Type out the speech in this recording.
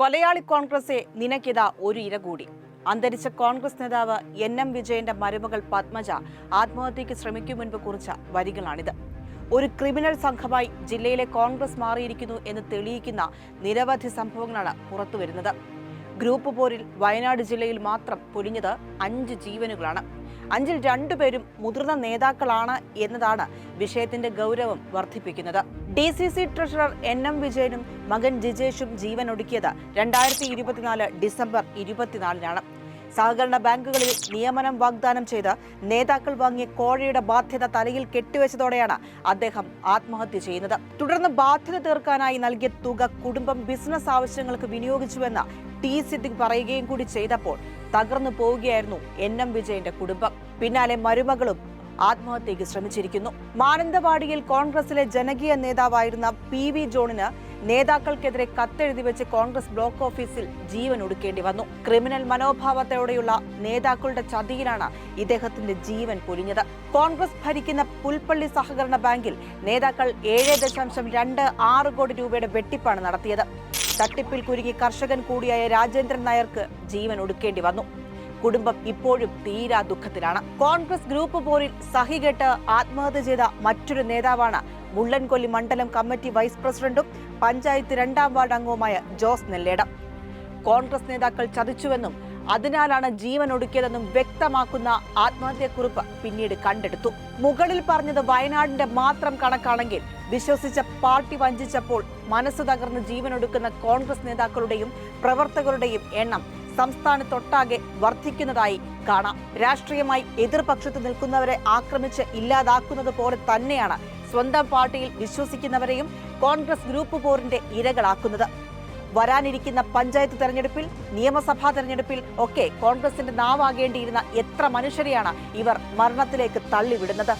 കൊലയാളി കോൺഗ്രസെ നിനക്കിത ഒരു ഇര കൂടി. അന്തരിച്ച കോൺഗ്രസ് നേതാവ് എൻ എം വിജയന്റെ മരുമകൾ പത്മജ ആത്മഹത്യയ്ക്ക് ശ്രമിക്കും മുൻപ് കുറിച്ച വരികളാണിത്. ഒരു ക്രിമിനൽ സംഘമായി ജില്ലയിലെ കോൺഗ്രസ് മാറിയിരിക്കുന്നു എന്ന് തെളിയിക്കുന്ന നിരവധി സംഭവങ്ങളാണ് പുറത്തുവരുന്നത്. ഗ്രൂപ്പ് പോരിൽ വയനാട് ജില്ലയിൽ മാത്രം പൊലിഞ്ഞത് അഞ്ച് ജീവനുകളാണ്. അഞ്ചിൽ രണ്ടുപേരും മുതിർന്ന നേതാക്കളാണ് എന്നതാണ് വിഷയത്തിന്റെ ഗൗരവം വർദ്ധിപ്പിക്കുന്നത്. D C C treasurer N M വിജയനും മകൻ ജിജേഷും ജീവനൊടുക്കിയത് രണ്ടായിരത്തി ഇരുപത്തിനാല് ഡിസംബർ ഇരുപത്തിനാലിനാണ്. സഹകരണ ബാങ്കുകളിൽ നിയമനം വാഗ്ദാനം ചെയ്ത് നേതാക്കൾ വാങ്ങിയ കോഴയുടെ ബാധ്യത തലയിൽ കെട്ടിവെച്ചതോടെയാണ് അദ്ദേഹം ആത്മഹത്യ ചെയ്യുന്നത്. തുടർന്ന് ബാധ്യത തീർക്കാനായി നൽകിയ തുക കുടുംബം ബിസിനസ് ആവശ്യങ്ങൾക്ക് വിനിയോഗിച്ചുവെന്ന് ടി സിദ്ദിഖ് പറയുകയും കൂടി ചെയ്തപ്പോൾ തകർന്നു പോവുകയായിരുന്നു എൻ എം വിജയന്റെ കുടുംബം. പിന്നാലെ മരുമകളും ആത്മഹത്യയ്ക്ക് ശ്രമിച്ചിരിക്കുന്നു. മാനന്തവാടിയിൽ കോൺഗ്രസിലെ ജനകീയ നേതാവായിരുന്ന പി വി ജോണിന് നേതാക്കൾക്കെതിരെ കത്തെഴുതി വെച്ച് കോൺഗ്രസ് ബ്ലോക്ക് ഓഫീസിൽ ജീവൻ ഒടുക്കേണ്ടി വന്നു. ക്രിമിനൽ മനോഭാവത്തോടെയുള്ള നേതാക്കളുടെ ചതിയിലാണ് ഇദ്ദേഹത്തിന്റെ ജീവൻ പൊലിഞ്ഞത്. കോൺഗ്രസ് ഭരിക്കുന്ന പുൽപ്പള്ളി സഹകരണ ബാങ്കിൽ നേതാക്കൾ ഏഴ് ദശാംശം രണ്ട് ആറ് കോടി രൂപയുടെ വെട്ടിപ്പാണ് നടത്തിയത്. തട്ടിപ്പിൽ കുരുങ്ങി കർഷകൻ കൂടിയായ രാജേന്ദ്രൻ നായർക്ക് ജീവൻ ഒടുക്കേണ്ടി വന്നു. കുടുംബം ഇപ്പോഴും തീരാ ദുഃഖത്തിലാണ്. കോൺഗ്രസ് ഗ്രൂപ്പ് പോരിൽ സഹികെട്ട് ആത്മഹത്യ ചെയ്ത മറ്റൊരു നേതാവാണ് മുള്ളൻകൊല്ലി മണ്ഡലം കമ്മിറ്റി വൈസ് പ്രസിഡന്റും പഞ്ചായത്ത് രണ്ടാം വാർഡ് അംഗവുമായ ജോസ് നെല്ലേടം. കോൺഗ്രസ് നേതാക്കൾ ചതിച്ചുവെന്നും അതിനാലാണ് ജീവൻ ഒടുക്കിയതെന്നും വ്യക്തമാക്കുന്ന ആത്മഹത്യക്കുറിപ്പ് പിന്നീട് കണ്ടെടുത്തു. മുകളിൽ പറഞ്ഞത് വയനാടിന്റെ മാത്രം കണക്കാണെങ്കിൽ വിശ്വസിച്ച പാർട്ടി വഞ്ചിച്ചപ്പോൾ മനസ്സ് തകർന്ന് ജീവനൊടുക്കുന്ന കോൺഗ്രസ് നേതാക്കളുടെയും പ്രവർത്തകരുടെയും എണ്ണം സംസ്ഥാനത്തൊട്ടാകെ വർദ്ധിക്കുന്നതായി കാണാം. രാഷ്ട്രീയമായി എതിർപക്ഷത്ത് നിൽക്കുന്നവരെ ആക്രമിച്ച് ഇല്ലാതാക്കുന്നത് പോലെ തന്നെയാണ് സ്വന്തം പാർട്ടിയിൽ വിശ്വസിക്കുന്നവരെയും കോൺഗ്രസ് ഗ്രൂപ്പ് പോറിന്റെ ഇരകളാക്കുന്നത്. വരാനിരിക്കുന്ന പഞ്ചായത്ത് തെരഞ്ഞെടുപ്പിൽ നിയമസഭാ തെരഞ്ഞെടുപ്പിൽ ഒക്കെ കോൺഗ്രസിന്റെ നാവാകേണ്ടിയിരുന്ന എത്ര മനുഷ്യരെയാണ് ഇവർ മരണത്തിലേക്ക് തള്ളിവിടുന്നത്?